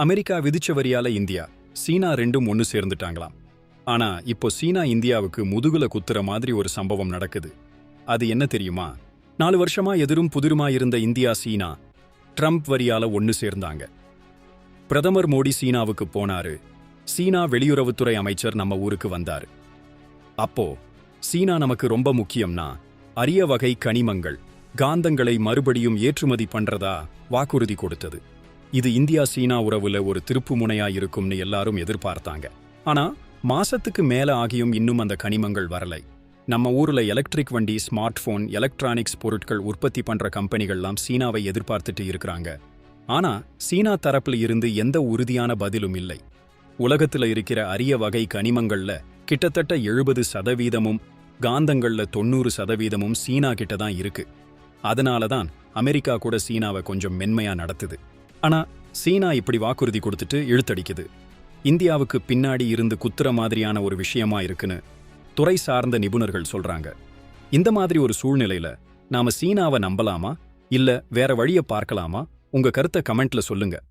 America விதிச்ச வரியால India சீனா ரெண்டும் ஒன்னு சேர்ந்துட்டாங்களாம். ஆனா இப்போ சீனா இந்தியாவுக்கு முதுகுல குத்துற மாதிரி ஒரு சம்பவம் நடக்குது. அது என்ன தெரியுமா? நாலு வருஷமா எதிரும் புதிருமா இருந்த இந்தியா சீனா ட்ரம்ப் வரியால ஒன்னு சேர்ந்தாங்க. பிரதமர் மோடி சீனாவுக்கு போனாரு. சீனா வெளியுறவுத்துறை அமைச்சர் நம்ம ஊருக்கு வந்தாரு. அப்போ சீனா நமக்கு ரொம்ப முக்கியம்னா அரிய வகை கனிமங்கள் காந்தங்களை மறுபடியும் ஏற்றுமதி பண்றதா வாக்குறுதி கொடுத்தது. இது இந்தியா சீனா உறவுல ஒரு திருப்பு முனையா இருக்கும்னு எல்லாரும் எதிர்பார்த்தாங்க. ஆனா மாசத்துக்கு மேல ஆகியும் இன்னும் அந்த கனிமங்கள் வரலை. நம்ம ஊர்ல எலக்ட்ரிக் வண்டி ஸ்மார்ட் போன் எலக்ட்ரானிக்ஸ் பொருட்கள் உற்பத்தி பண்ற கம்பெனிகள்லாம் சீனாவை எதிர்பார்த்துட்டு இருக்கிறாங்க. ஆனா சீனா தரப்புல இருந்து எந்த உறுதியான பதிலும் இல்லை. உலகத்துல இருக்கிற அரிய வகை கனிமங்கள்ல கிட்டத்தட்ட எழுபது சதவீதமும் காந்தங்கள்ல தொண்ணூறு சதவீதமும் சீனா கிட்ட தான் இருக்கு. அதனால தான் அமெரிக்கா கூட சீனாவை கொஞ்சம் மென்மையா நடத்துது. ஆனா சீனா இப்படி வாக்குறுதி கொடுத்துட்டு இழுத்தடிக்குது. இந்தியாவுக்கு பின்னாடி இருந்து குத்துற மாதிரியான ஒரு விஷயமா இருக்குன்னு துறை சார்ந்த நிபுணர்கள் சொல்றாங்க. இந்த மாதிரி ஒரு சூழ்நிலையில நாம சீனாவை நம்பலாமா? இல்ல வேற வழிய பார்க்கலாமா? உங்க கருத்தை கமெண்ட்ல சொல்லுங்க.